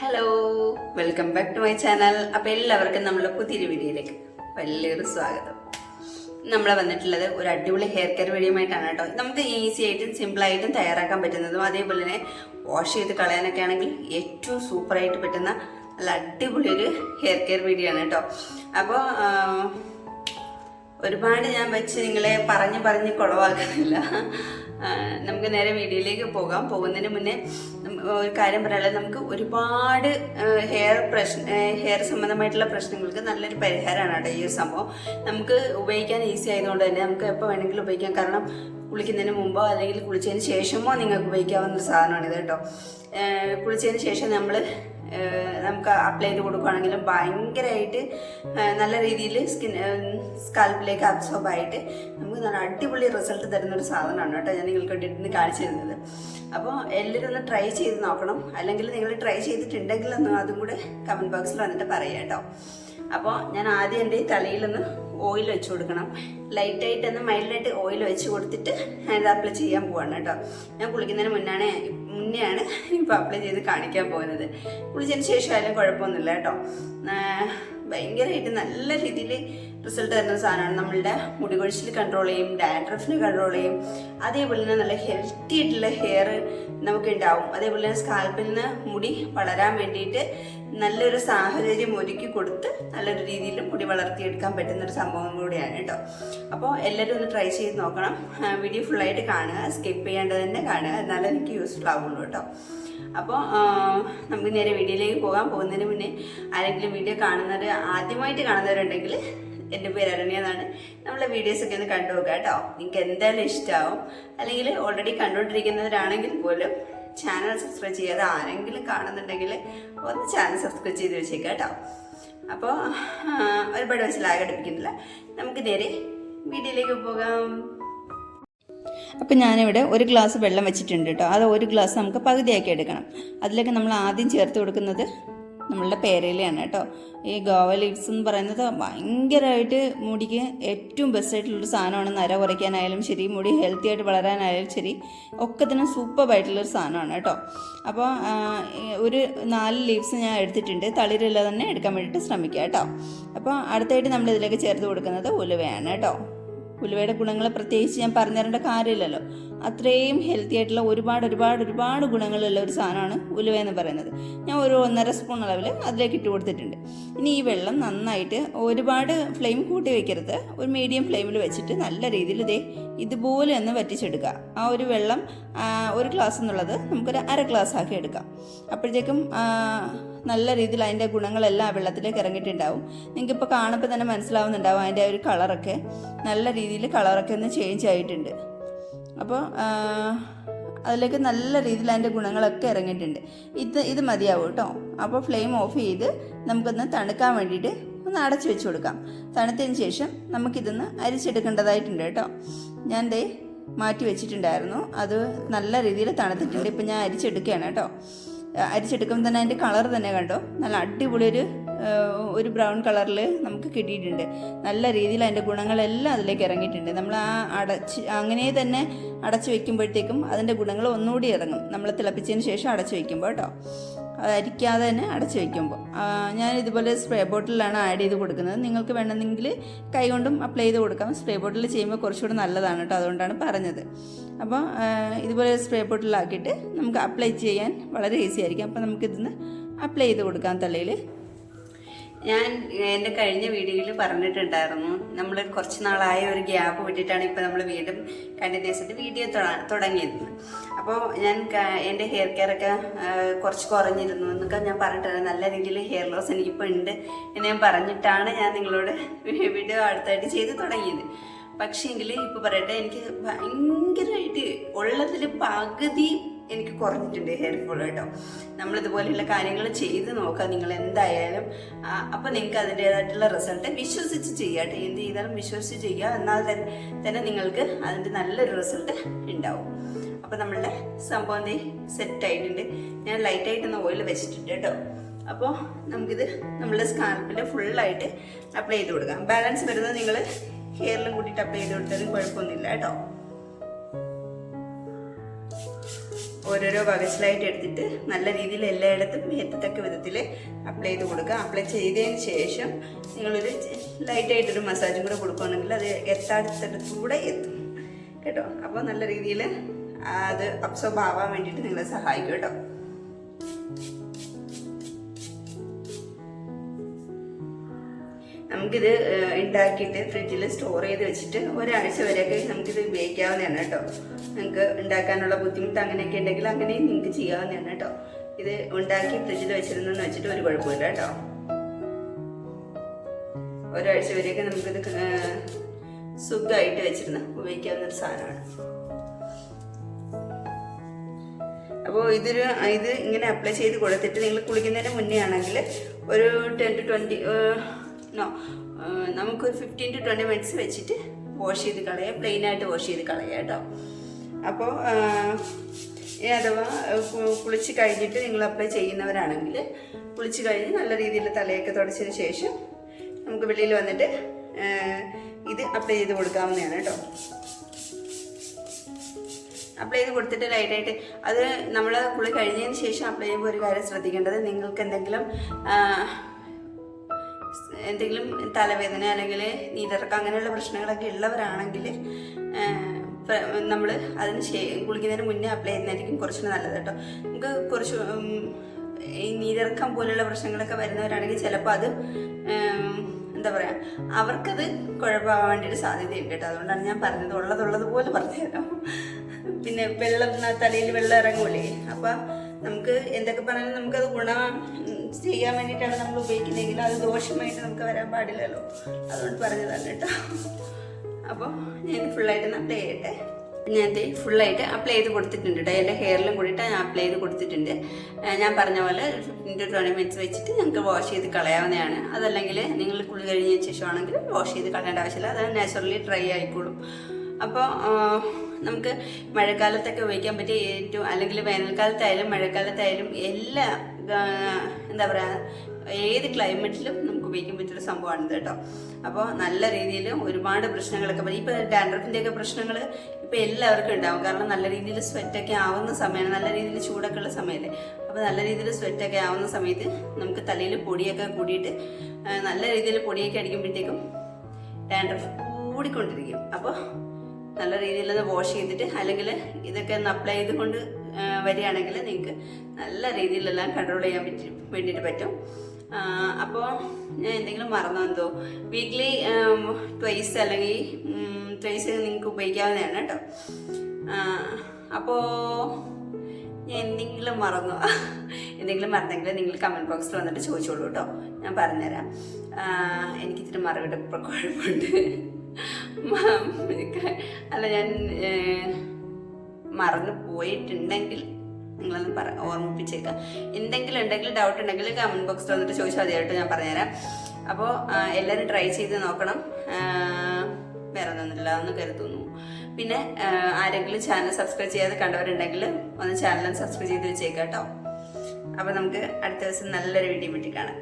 Hello welcome back to my channel അപ്പോൾ എല്ലാവർക്കും നമ്മുടെ പുതിയൊരു വീഡിയോയിലേക്ക് വലിയൊരു സ്വാഗതം. നമ്മൾ വന്നിട്ടുള്ളത് ഒരു അടിപൊളി ഹെയർ കെയർ വഴിയുമായിട്ടാണ് കേട്ടോ. നമുക്ക് ഈസി ആയിട്ടും സിമ്പിൾ ആയിട്ടും തയ്യാറാക്കാൻ പറ്റുന്നതും അതേപോലെ തന്നെ വാഷ് ചെയ്ത് കളയാനൊക്കെ ആണെങ്കിൽ ഏറ്റവും സൂപ്പറായിട്ട് പറ്റുന്ന നല്ല അടിപൊളി ഒരു ഹെയർ കെയർ വീഡിയോ ആണ് കേട്ടോ. അപ്പോൾ ഒരുപാട് ഞാൻ വെച്ച് നിങ്ങളെ പറഞ്ഞ് പറഞ്ഞ് കുളവാക്കുന്നില്ല. നമുക്ക് നേരെ വീഡിയോയിലേക്ക് പോകാം. പോകുന്നതിന് മുന്നേ ഒരു കാര്യം പറയാനുള്ളത് നമുക്ക് ഒരുപാട് ഹെയർ പ്രശ്ന ഹെയർ സംബന്ധമായിട്ടുള്ള പ്രശ്നങ്ങൾക്ക് നല്ലൊരു പരിഹാരമാണ് കേട്ടോ ഈ ഒരു സംഭവം. നമുക്ക് ഉപയോഗിക്കാൻ ഈസി ആയതുകൊണ്ട് തന്നെ നമുക്ക് എപ്പോൾ വേണമെങ്കിലും ഉപയോഗിക്കാം. കാരണം കുളിക്കുന്നതിന് മുമ്പോ അല്ലെങ്കിൽ കുളിച്ചതിന് ശേഷമോ നിങ്ങൾക്ക് ഉപയോഗിക്കാവുന്ന ഒരു സാധനമാണിത് കേട്ടോ. കുളിച്ചതിന് ശേഷം നമ്മൾ നമുക്ക് അപ്ലൈ ചെയ്ത് കൊടുക്കുകയാണെങ്കിലും ഭയങ്കരമായിട്ട് നല്ല രീതിയിൽ സ്കിൻ സ്കാൽപ്പിലേക്ക് അബ്സോർബ് ആയിട്ട് നമുക്ക് നല്ല അടിപൊളി റിസൾട്ട് തരുന്ന ഒരു സാധനമാണ് കേട്ടോ ഞാൻ നിങ്ങൾക്ക് വേണ്ടിയിട്ട് കാണിച്ചു തരുന്നത്. അപ്പോൾ എല്ലാവരും ഒന്ന് ട്രൈ ചെയ്ത് നോക്കണം. അല്ലെങ്കിൽ നിങ്ങൾ ട്രൈ ചെയ്തിട്ടുണ്ടെങ്കിൽ ഒന്ന് അതും കൂടെ കമന്റ് ബോക്സിൽ വന്നിട്ട് പറയാം കേട്ടോ. അപ്പോൾ ഞാൻ ആദ്യം എന്റെ ഈ തലയിലൊന്ന് ഓയിൽ വെച്ച് കൊടുക്കണം. ലൈറ്റായിട്ട് ഒന്ന് മൈൽഡായിട്ട് ഓയിൽ വെച്ച് കൊടുത്തിട്ട് ഞാനിത് അപ്ലൈ ചെയ്യാൻ പോവാണ് കേട്ടോ. ഞാൻ കുളിക്കുന്നതിന് മുന്നാണ് മുന്നെയാണ് ഇപ്പോൾ അപ്ലൈ ചെയ്ത് കാണിക്കാൻ പോകുന്നത്. കുളിച്ചതിന് ശേഷം ആയാലും കുഴപ്പമൊന്നുമില്ല കേട്ടോ. ഭയങ്കരമായിട്ട് നല്ല രീതിയിൽ റിസൾട്ട് തരുന്ന സാധനമാണ് നമ്മളുടെ മുടി കൊഴിച്ചിൽ കൺട്രോൾ ചെയ്യും ഡാൻഡ്രഫിനെ കൺട്രോൾ ചെയ്യും. അതേപോലെ തന്നെ നല്ല ഹെൽത്തി ആയിട്ടുള്ള ഹെയർ നമുക്ക് ഉണ്ടാവും അതേപോലെ തന്നെ സ്കാൽപ്പിൽ നിന്ന് മുടി വളരാൻ വേണ്ടിയിട്ട് നല്ലൊരു സാഹചര്യം ഒരുക്കി കൊടുത്ത് നല്ലൊരു രീതിയിൽ മുടി വളർത്തിയെടുക്കാൻ പറ്റുന്ന ഒരു സംഭവം കൂടിയാണ് കേട്ടോ. അപ്പോൾ എല്ലാവരും ഒന്ന് ട്രൈ ചെയ്ത് നോക്കണം. വീഡിയോ ഫുള്ളായിട്ട് കാണുക സ്കിപ്പ് ചെയ്യാണ്ട് തന്നെ കാണുക. എന്നാലേ എനിക്ക് യൂസ്ഫുൾ ആവുള്ളൂ കേട്ടോ. അപ്പോൾ നമുക്ക് നേരെ വീഡിയോയിലേക്ക് പോകാൻ പോകുന്നതിന് മുന്നേ ആരെങ്കിലും വീഡിയോ കാണുന്നവർ ആദ്യമായിട്ട് കാണുന്നവരുണ്ടെങ്കിൽ എന്റെ പേര് അരണ്യ എന്നാണ്. നമ്മളെ വീഡിയോസൊക്കെ ഒന്ന് കണ്ടു നോക്കുക കേട്ടോ. നിങ്ങൾക്ക് എന്തായാലും ഇഷ്ടമാവും അല്ലെങ്കിൽ ഓൾറെഡി കണ്ടുകൊണ്ടിരിക്കുന്നവരാണെങ്കിൽ പോലും ചാനൽ സബ്സ്ക്രൈബ് ചെയ്യാതെ ആരെങ്കിലും കാണുന്നുണ്ടെങ്കിൽ ഒന്ന് ചാനൽ സബ്സ്ക്രൈബ് ചെയ്ത് വെച്ചേക്കാം കേട്ടോ. അപ്പോൾ ഒരുപാട് അടുപ്പിക്കുന്നില്ല നമുക്ക് നേരെ വീഡിയോയിലേക്ക് പോകാം. അപ്പോൾ ഞാനിവിടെ ഒരു ഗ്ലാസ് വെള്ളം വെച്ചിട്ടുണ്ട് കേട്ടോ. അത് ഒരു ഗ്ലാസ് നമുക്ക് പകുതിയാക്കി എടുക്കണം. അതിലേക്ക് നമ്മൾ ആദ്യം ചേർത്ത് കൊടുക്കുന്നത് നമ്മളുടെ പേരയിലയാണ് കേട്ടോ. ഈ ഗോവ ലീവ്സ് എന്ന് പറയുന്നത് ഭയങ്കരമായിട്ട് മുടിക്ക് ഏറ്റവും ബെസ്റ്റ് ആയിട്ടുള്ളൊരു സാധനമാണ്. നര കുറയ്ക്കാനായാലും ശരി മുടി ഹെൽത്തി ആയിട്ട് വളരാനായാലും ശരി ഒക്കത്തിനും സൂപ്പറായിട്ടുള്ളൊരു സാധനമാണ് കേട്ടോ. അപ്പോൾ ഒരു നാല് ലീവ്സ് ഞാൻ എടുത്തിട്ടുണ്ട്. തളിരില്ല തന്നെ എടുക്കാൻ വേണ്ടിയിട്ട് ശ്രമിക്കുക കേട്ടോ. അപ്പോൾ അടുത്തായിട്ട് നമ്മൾ ഇതിലേക്ക് ചേർത്ത് കൊടുക്കുന്നത് ഉലുവയാണ് കേട്ടോ. ഉലുവയുടെ ഗുണങ്ങൾ പ്രത്യേകിച്ച് ഞാൻ പറഞ്ഞു തരേണ്ട കാര്യമില്ലല്ലോ. അത്രയും ഹെൽത്തി ആയിട്ടുള്ള ഒരുപാട് ഒരുപാട് ഒരുപാട് ഗുണങ്ങളുള്ള ഒരു സാധനമാണ് ഉലുവ എന്ന് പറയുന്നത്. ഞാൻ ഒരു ഒന്നര സ്പൂൺ അളവിൽ അതിലേക്ക് ഇട്ട് കൊടുത്തിട്ടുണ്ട്. ഇനി ഈ വെള്ളം നന്നായിട്ട് ഒരുപാട് ഫ്ലെയിം കൂട്ടി വെക്കരുത്. ഒരു മീഡിയം ഫ്ലെയിമിൽ വെച്ചിട്ട് നല്ല രീതിയിൽ ഇതേ ഇതുപോലെ ഒന്ന് വറ്റിച്ചെടുക്കുക. ആ ഒരു വെള്ളം ഒരു ഗ്ലാസ് എന്നുള്ളത് നമുക്കൊരു അര ഗ്ലാസ് ആക്കി എടുക്കാം. അപ്പോഴത്തേക്കും നല്ല രീതിയിൽ അതിന്റെ ഗുണങ്ങളെല്ലാം ആ വെള്ളത്തിലേക്ക് ഇറങ്ങിയിട്ടുണ്ടാവും. നിങ്ങൾക്ക് ഇപ്പോൾ കാണുമ്പോൾ തന്നെ മനസ്സിലാവുന്നുണ്ടാവും അതിന്റെ ഒരു കളറൊക്കെ. നല്ല രീതിയിൽ കളറൊക്കെ ഒന്ന് ചേഞ്ച് ആയിട്ടുണ്ട്. അപ്പോൾ അതിലേക്ക് നല്ല രീതിയിൽ അതിന്റെ ഗുണങ്ങളൊക്കെ ഇറങ്ങിയിട്ടുണ്ട്. ഇത് ഇത് മതിയാവും കേട്ടോ. അപ്പോൾ ഫ്ലെയിം ഓഫ് ചെയ്ത് നമുക്കൊന്ന് തണുക്കാൻ വേണ്ടിയിട്ട് ഒന്ന് അടച്ചു വെച്ച് കൊടുക്കാം. തണുത്തതിന് ശേഷം നമുക്കിതൊന്ന് അരിച്ചെടുക്കേണ്ടതായിട്ടുണ്ട് കേട്ടോ. ഞാൻ ദേ മാറ്റി വെച്ചിട്ടുണ്ടായിരുന്നു. അത് നല്ല രീതിയിൽ തണുത്തിട്ടുണ്ട്. ഇപ്പം ഞാൻ അരിച്ചെടുക്കുകയാണ് കേട്ടോ. അരിച്ചെടുക്കുമ്പോൾ തന്നെ അതിന്റെ കളർ തന്നെ കണ്ടോ? നല്ല അടിപൊളി ഒരു ഒരു ബ്രൗൺ കളറിൽ നമുക്ക് കിട്ടിയിട്ടുണ്ട്. നല്ല രീതിയിൽ അതിന്റെ ഗുണങ്ങളെല്ലാം അതിലേക്ക് ഇറങ്ങിയിട്ടുണ്ട്. നമ്മൾ ആ അടച്ച് അങ്ങനെ തന്നെ അടച്ചു വയ്ക്കുമ്പോഴത്തേക്കും അതിന്റെ ഗുണങ്ങൾ ഒന്നുകൂടി ഇറങ്ങും. നമ്മൾ തിളപ്പിച്ചതിന് ശേഷം അടച്ചു വയ്ക്കുമ്പോൾ കേട്ടോ. അരിക്കാതെ തന്നെ അടച്ചു വയ്ക്കുമ്പോൾ. ഞാൻ ഇതുപോലെ സ്പ്രേ ബോട്ടിലാണ് ആഡ് ചെയ്ത് കൊടുക്കുന്നത്. നിങ്ങൾക്ക് വേണമെങ്കിൽ കൈകൊണ്ടും അപ്ലൈ ചെയ്ത് കൊടുക്കാം. സ്പ്രേ ബോട്ടിൽ ചെയ്യുമ്പോൾ കുറച്ചുകൂടി നല്ലതാണ് കേട്ടോ അതുകൊണ്ടാണ് പറഞ്ഞത്. അപ്പോൾ ഇതുപോലെ സ്പ്രേ ബോട്ടിലാക്കിയിട്ട് നമുക്ക് അപ്ലൈ ചെയ്യാൻ വളരെ ഈസി ആയിരിക്കും. അപ്പോൾ നമുക്കിതിന്ന് അപ്ലൈ ചെയ്ത് കൊടുക്കാം തലയിൽ. ഞാൻ എന്റെ കഴിഞ്ഞ വീഡിയോയിൽ പറഞ്ഞിട്ടുണ്ടായിരുന്നു. നമ്മൾ കുറച്ച് നാളായ ഒരു ഗ്യാപ്പ് വിട്ടിട്ടാണ് ഇപ്പോൾ നമ്മൾ വീണ്ടും കണ്ടിന്യൂസ് ആയിട്ട് വീഡിയോ തുടങ്ങിയത്. അപ്പോൾ ഞാൻ എന്റെ ഹെയർ കെയർ ഒക്കെ കുറച്ച് കുറഞ്ഞിരുന്നു. എന്നൊക്കെ ഞാൻ പറഞ്ഞിട്ടുണ്ട്. നല്ല രീതിയിൽ ഹെയർ ലോസ് എനിക്കിപ്പോൾ ഉണ്ട് എന്ന് ഞാൻ പറഞ്ഞിട്ടാണ് ഞാൻ നിങ്ങളോട് വീഡിയോ അടുത്തായിട്ട് ചെയ്ത് തുടങ്ങിയത്. പക്ഷേങ്കിൽ ഇപ്പോൾ പറയട്ടെ എനിക്ക് ഭയങ്കരമായിട്ട് ഉള്ളതിൽ പകുതി എനിക്ക് കുറഞ്ഞിട്ടുണ്ട് ഹെയർ ഫോൾ കേട്ടോ. നമ്മളിതുപോലെയുള്ള കാര്യങ്ങൾ ചെയ്ത് നോക്കാം നിങ്ങൾ എന്തായാലും. അപ്പോൾ നിങ്ങൾക്ക് അതിന്റേതായിട്ടുള്ള റിസൾട്ട് വിശ്വസിച്ച് ചെയ്യാട്ടെ എന്ത് ചെയ്താലും വിശ്വസിച്ച് ചെയ്യുക. എന്നാൽ തന്നെ തന്നെ നിങ്ങൾക്ക് അതിന്റെ നല്ലൊരു റിസൾട്ട് ഉണ്ടാവും. അപ്പോൾ നമ്മളുടെ സംഭവം സെറ്റ് ആയിട്ടുണ്ട്. ഞാൻ ലൈറ്റായിട്ടൊന്ന് ഓയിൽ വെച്ചിട്ടുണ്ട് കേട്ടോ. അപ്പോൾ നമുക്കിത് നമ്മുടെ സ്കാൽപ്പിന്റെ ഫുള്ളായിട്ട് അപ്ലൈ ചെയ്ത് കൊടുക്കാം. ബാലൻസ് വരുന്നത് നിങ്ങൾ ഹെയറിലും കൂട്ടിയിട്ട് അപ്ലൈ ചെയ്ത് കൊടുത്താലും കുഴപ്പമൊന്നുമില്ല കേട്ടോ. ഓരോരോ വകച്ചിലായിട്ട് എടുത്തിട്ട് നല്ല രീതിയിൽ എല്ലായിടത്തും എത്തത്തക്ക വിധത്തിൽ അപ്ലൈ ചെയ്ത് കൊടുക്കുക അപ്ലൈ ചെയ്തതിന് ശേഷം നിങ്ങളൊരു ലൈറ്റായിട്ടൊരു മസാജും കൂടെ കൊടുക്കുകയാണെങ്കിൽ അത് എത്താടത്തൂടെ എത്തും. കേട്ടോ. അപ്പോൾ നല്ല രീതിയിൽ അത് അബ്സോർബ് ആവാൻ വേണ്ടിയിട്ട് നിങ്ങളെ സഹായിക്കും കേട്ടോ. നമുക്കിത് ഉണ്ടാക്കിയിട്ട് ഫ്രിഡ്ജിൽ സ്റ്റോർ ചെയ്ത് വെച്ചിട്ട് ഒരാഴ്ച വരെയൊക്കെ നമുക്കിത് ഉപയോഗിക്കാവുന്നതാണ് കേട്ടോ. നിങ്ങൾക്ക് ഉണ്ടാക്കാനുള്ള ബുദ്ധിമുട്ട് അങ്ങനെയൊക്കെ ഉണ്ടെങ്കിൽ അങ്ങനെയും നിങ്ങൾക്ക് ചെയ്യാവുന്നതാണ് കേട്ടോ. ഇത് ഉണ്ടാക്കി ഫ്രിഡ്ജിൽ വെച്ചിരുന്നെന്ന് വെച്ചിട്ട് ഒരു കുഴപ്പമില്ല കേട്ടോ. ഒരാഴ്ച വരെയൊക്കെ നമുക്കിത് സുഖമായിട്ട് വെച്ചിരുന്ന ഉപയോഗിക്കാവുന്ന ഒരു സാധനമാണ്. അപ്പോൾ ഇതൊരു ഇത് ഇങ്ങനെ അപ്ലൈ ചെയ്ത് കൊടുത്തിട്ട് നിങ്ങൾ കുളിക്കുന്നതിന് മുന്നേ ആണെങ്കിൽ ഒരു ടെൻ ടു ട്വന്റി നോ നമുക്കൊരു ഫിഫ്റ്റീൻ ടു ട്വന്റി മിനിറ്റ്സ് വെച്ചിട്ട് വാഷ് ചെയ്ത് പ്ലെയിൻ ആയിട്ട് വാഷ് ചെയ്ത് കളയുക കേട്ടോ. അപ്പോൾ അഥവാ കുളിച്ച് കഴിഞ്ഞിട്ട് നിങ്ങൾ അപ്ലൈ ചെയ്യുന്നവരാണെങ്കിൽ കുളിച്ച് കഴിഞ്ഞ് നല്ല രീതിയിൽ തലയൊക്കെ തുടച്ചതിന് ശേഷം നമുക്ക് വെളിയിൽ വന്നിട്ട് ഇത് അപ്ലൈ ചെയ്ത് കൊടുക്കാവുന്നതാണ് കേട്ടോ. അപ്ലൈ ചെയ്ത് കൊടുത്തിട്ട് ലൈറ്റായിട്ട് അത് നമ്മൾ കുളി കഴിഞ്ഞതിന് ശേഷം അപ്ലൈ ചെയ്യുമ്പോൾ ഒരു കാര്യം ശ്രദ്ധിക്കേണ്ടത് നിങ്ങൾക്ക് എന്തെങ്കിലും എന്തെങ്കിലും തലവേദന അല്ലെങ്കിൽ നീരിറക്കം അങ്ങനെയുള്ള പ്രശ്നങ്ങളൊക്കെ ഉള്ളവരാണെങ്കിൽ നമ്മൾ അതിന് ശേ കുളിക്കുന്നതിന് മുന്നേ അപ്ലൈ ചെയ്യുന്നതായിരിക്കും കുറച്ചുകൂടെ നല്ലത് കേട്ടോ. നമുക്ക് കുറച്ച് ഈ നീരിറക്കം പോലുള്ള പ്രശ്നങ്ങളൊക്കെ വരുന്നവരാണെങ്കിൽ ചിലപ്പോൾ അത് എന്താ പറയുക അവർക്കത് കുഴപ്പമാവാൻ വേണ്ടിയിട്ട് സാധ്യതയുണ്ട് കേട്ടോ. അതുകൊണ്ടാണ് ഞാൻ പറഞ്ഞത്. ഉള്ളതുള്ളത് പോലെ പറഞ്ഞുതരാം. പിന്നെ വെള്ളം തലയിൽ വെള്ളം ഇറങ്ങൂലേ? അപ്പം നമുക്ക് എന്തൊക്കെ പറഞ്ഞാലും നമുക്കത് ഗുണം ചെയ്യാൻ വേണ്ടിയിട്ടാണ് നമ്മൾ ഉപയോഗിക്കുന്നതെങ്കിൽ അത് ദോഷമായിട്ട് നമുക്ക് വരാൻ പാടില്ലല്ലോ. അതുകൊണ്ട് പറഞ്ഞതാണ് കേട്ടോ. അപ്പോൾ ഞാൻ ഫുള്ളായിട്ട് അപ്ലൈ ചെയ്യട്ടെ. ഞാൻ ഇത് ഫുള്ളായിട്ട് അപ്ലൈ ചെയ്ത് കൊടുത്തിട്ടുണ്ട് കേട്ടോ. എന്റെ ഹെയറിലും കൂടിയിട്ട് ഞാൻ അപ്ലൈ ചെയ്ത് കൊടുത്തിട്ടുണ്ട്. ഞാൻ പറഞ്ഞ പോലെ ഫിഫ്റ്റീൻ ടു ട്വന്റി മിനിറ്റ്സ് വെച്ചിട്ട് ഞങ്ങൾക്ക് വാഷ് ചെയ്ത് കളയാവുന്നതാണ്. അതല്ലെങ്കിൽ നിങ്ങൾ കുളി കഴിഞ്ഞതിന് ശേഷമാണെങ്കിൽ വാഷ് ചെയ്ത് കളയേണ്ട ആവശ്യമില്ല. അത് നാച്ചുറലി ഡ്രൈ ആയിക്കോളും. അപ്പോൾ നമുക്ക് മഴക്കാലത്തൊക്കെ ഉപയോഗിക്കാൻ പറ്റിയ ഏറ്റവും അല്ലെങ്കിൽ വേനൽക്കാലത്തായാലും മഴക്കാലത്തായാലും എല്ലാ എന്താ പറയുക ഏത് ക്ലൈമറ്റിലും നമുക്ക് ഉപയോഗിക്കാൻ പറ്റിയൊരു സംഭവമാണ് കേട്ടോ. അപ്പോൾ നല്ല രീതിയിൽ ഒരുപാട് പ്രശ്നങ്ങളൊക്കെ പറ്റി ഇപ്പോൾ ഡാൻഡ്രഫിന്റെയൊക്കെ പ്രശ്നങ്ങൾ ഇപ്പോൾ എല്ലാവർക്കും ഉണ്ടാവും. കാരണം നല്ല രീതിയിൽ സ്വെറ്റൊക്കെ ആവുന്ന സമയമാണ്. നല്ല രീതിയിൽ ചൂടൊക്കെ ഉള്ള സമയമല്ലേ അപ്പോൾ നല്ല രീതിയിൽ സ്വെറ്റൊക്കെ ആവുന്ന സമയത്ത് നമുക്ക് തലയിൽ പൊടിയൊക്കെ കൂടിയിട്ട് നല്ല രീതിയിൽ പൊടിയൊക്കെ അടിക്കുമ്പോഴത്തേക്കും ഡാൻഡ്രഫ് കൂടിക്കൊണ്ടിരിക്കും. അപ്പോൾ നല്ല രീതിയിൽ അത് വാഷ് ചെയ്തിട്ട് അല്ലെങ്കിൽ ഇതൊക്കെ ഒന്ന് അപ്ലൈ ചെയ്തുകൊണ്ട് വരികയാണെങ്കിൽ നിങ്ങൾക്ക് നല്ല രീതിയിലെല്ലാം കൺട്രോൾ ചെയ്യാൻ പറ്റി വേണ്ടിയിട്ട് പറ്റും. അപ്പോൾ ഞാൻ എന്തെങ്കിലും മറന്നു എന്തോ? വീക്ക്ലി ട്വൈസ് അല്ലെങ്കിൽ ട്വൈസ് നിങ്ങൾക്ക് ഉപയോഗിക്കാവുന്നതാണ് കേട്ടോ. അപ്പോൾ ഞാൻ എന്തെങ്കിലും മറന്നു? എന്തെങ്കിലും മറന്നെങ്കിൽ നിങ്ങൾ കമന്റ് ബോക്സിൽ വന്നിട്ട് ചോദിച്ചോളൂ കേട്ടോ. ഞാൻ പറഞ്ഞുതരാം. എനിക്കിത്തിരി ഇപ്പം കുഴപ്പമുണ്ട് അല്ല ഞാൻ മറന്നു പോയിട്ടുണ്ടെങ്കിൽ നിങ്ങളൊന്ന് പറ ഓർമ്മിപ്പിച്ചേക്കാം. എന്തെങ്കിലും ഉണ്ടെങ്കിൽ ഡൗട്ട് ഉണ്ടെങ്കിൽ കമന്റ് ബോക്സിൽ വന്നിട്ട് ചോദിച്ചാൽ മതിയായിട്ട് ഞാൻ പറഞ്ഞുതരാം. അപ്പോൾ എല്ലാവരും ട്രൈ ചെയ്ത് നോക്കണം. വേറെ ഒന്നുമില്ല എന്ന് കരുതുന്നു. പിന്നെ ആരെങ്കിലും ചാനൽ സബ്സ്ക്രൈബ് ചെയ്യാതെ കണ്ടവരുണ്ടെങ്കിൽ ഒന്ന് ചാനൽ സബ്സ്ക്രൈബ് ചെയ്ത് വെച്ചേക്കാം കേട്ടോ. അപ്പോൾ നമുക്ക് അടുത്ത ദിവസം നല്ലൊരു വീഡിയോ വീട്ടിൽ കാണാം.